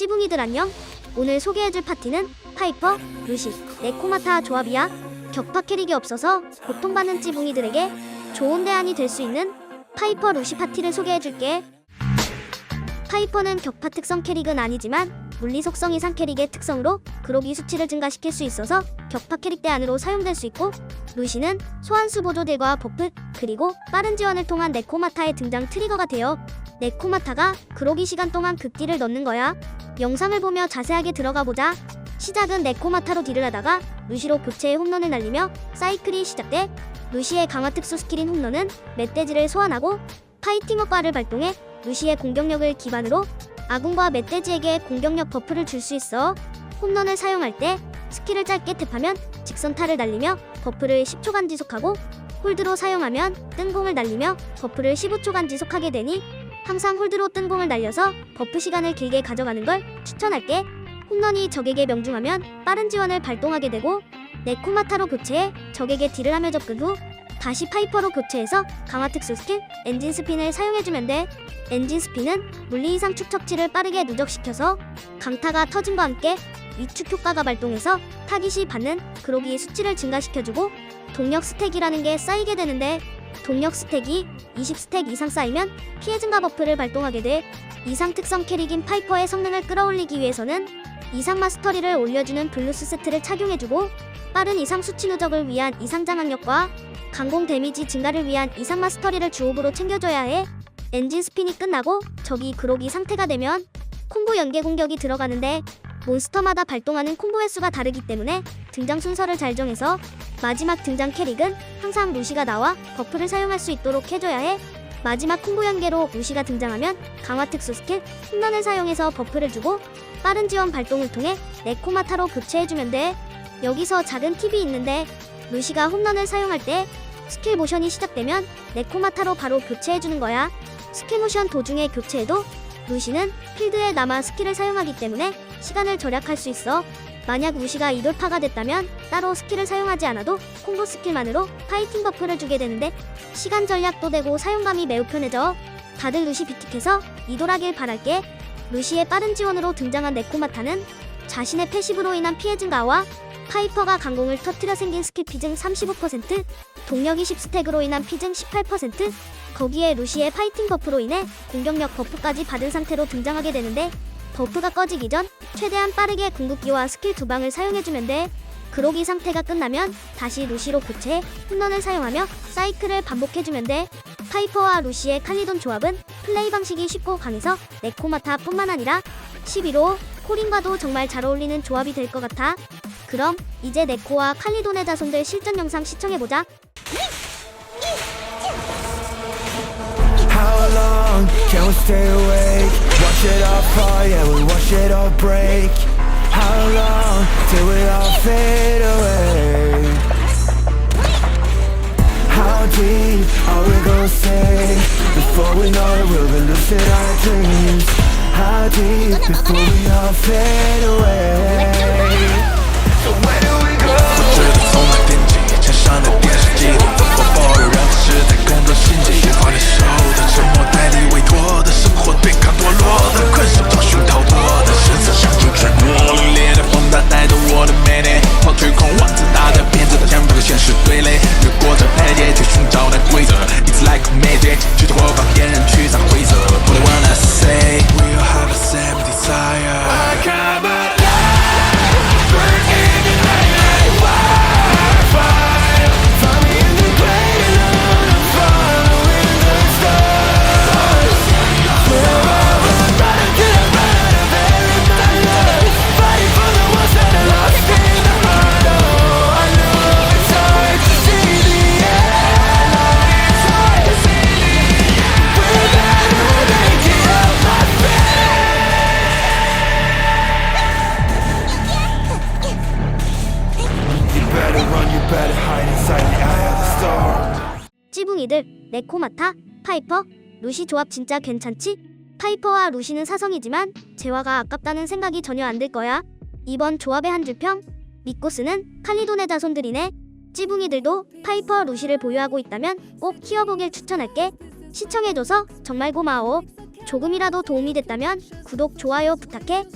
찌붕이들 안녕. 오늘 소개해줄 파티는 파이퍼, 루시, 네코마타 조합이야. 격파 캐릭이 없어서 고통받는 찌붕이들에게 좋은 대안이 될 수 있는 파이퍼 루시 파티를 소개해줄게. 파이퍼는 격파 특성 캐릭은 아니지만 물리 속성 이상 캐릭의 특성으로 그로기 수치를 증가시킬 수 있어서 격파 캐릭 대안으로 사용될 수 있고 루시는 소환수 보조들과 버프 그리고 빠른 지원을 통한 네코마타의 등장 트리거가 되어 네코마타가 그로기 시간 동안 극딜을 넣는 거야. 영상을 보며 자세하게 들어가 보자. 시작은 네코마타로 딜을 하다가 루시로 교체의 홈런을 날리며 사이클이 시작돼 루시의 강화 특수 스킬인 홈런은 멧돼지를 소환하고 파이팅 효과를 발동해 루시의 공격력을 기반으로 아군과 멧돼지에게 공격력 버프를 줄 수 있어 홈런을 사용할 때 스킬을 짧게 탭하면 직선타를 날리며 버프를 10초간 지속하고 홀드로 사용하면 뜬공을 날리며 버프를 15초간 지속하게 되니 항상 홀드로 뜬 공을 날려서 버프 시간을 길게 가져가는 걸 추천할게. 홈런이 적에게 명중하면 빠른 지원을 발동하게 되고 네코마타로 교체해 적에게 딜을 하며 접근 후 다시 파이퍼로 교체해서 강화 특수 스킬 엔진 스핀을 사용해주면 돼. 엔진 스핀은 물리 이상 축척치를 빠르게 누적시켜서 강타가 터짐과 함께 위축 효과가 발동해서 타깃 시 받는 그로기의 수치를 증가시켜주고 동력 스택이라는 게 쌓이게 되는데 동력 스택이 20스택 이상 쌓이면 피해 증가 버프를 발동하게 돼 이상 특성 캐릭인 파이퍼의 성능을 끌어올리기 위해서는 이상 마스터리를 올려주는 블루스 세트를 착용해주고 빠른 이상 수치 누적을 위한 이상 장악력과 강공 데미지 증가를 위한 이상 마스터리를 주옵으로 챙겨줘야 해. 엔진 스핀이 끝나고 적이 그로기 상태가 되면 콤보 연계 공격이 들어가는데 몬스터마다 발동하는 콤보 횟수가 다르기 때문에 등장 순서를 잘 정해서 마지막 등장 캐릭은 항상 루시가 나와 버프를 사용할 수 있도록 해줘야 해. 마지막 콤보 연계로 루시가 등장하면 강화 특수 스킬 홈런을 사용해서 버프를 주고 빠른 지원 발동을 통해 네코마타로 교체해주면 돼. 여기서 작은 팁이 있는데 루시가 홈런을 사용할 때 스킬 모션이 시작되면 네코마타로 바로 교체해주는 거야. 스킬 모션 도중에 교체해도 루시는 필드에 남아 스킬을 사용하기 때문에 시간을 절약할 수 있어. 만약 루시가 이돌파가 됐다면 따로 스킬을 사용하지 않아도 콤보 스킬만으로 파이팅 버프를 주게 되는데 시간 절약도 되고 사용감이 매우 편해져. 다들 루시 비틱해서 이돌하길 바랄게. 루시의 빠른 지원으로 등장한 네코마타는 자신의 패시브로 인한 피해 증가와 파이퍼가 강공을 터트려 생긴 스킬 피증 35%, 동력 20스택으로 인한 피증 18%, 거기에 루시의 파이팅 버프로 인해 공격력 버프까지 받은 상태로 등장하게 되는데 버프가 꺼지기 전 최대한 빠르게 궁극기와 스킬 두 방을 사용해주면 돼. 그로기 상태가 끝나면 다시 루시로 교체해 홈런을 사용하며 사이클을 반복해주면 돼. 파이퍼와 루시의 칼리돈 조합은 플레이 방식이 쉽고 강해서 네코마타뿐만 아니라 11호 코린과도 정말 잘 어울리는 조합이 될 것 같아. 그럼 이제 네코와 칼리돈의 자손들 실전 영상 시청해보자. Can we stay awake? Watch it all fall, yeah, we watch it all break. How long till we all fade away? How deep are we gonna stay? Before we know it, we'll be losing our dreams. How deep before we all fade away? 찌붕이들, 네코마타, 파이퍼, 루시 조합 진짜 괜찮지? 파이퍼와 루시는 사성이지만 재화가 아깝다는 생각이 전혀 안 들 거야. 이번 조합의 한 줄평, 미코스는 칼리돈의 자손들이네. 찌붕이들도 파이퍼 루시를 보유하고 있다면 꼭 키워보길 추천할게. 시청해줘서 정말 고마워. 조금이라도 도움이 됐다면 구독, 좋아요 부탁해.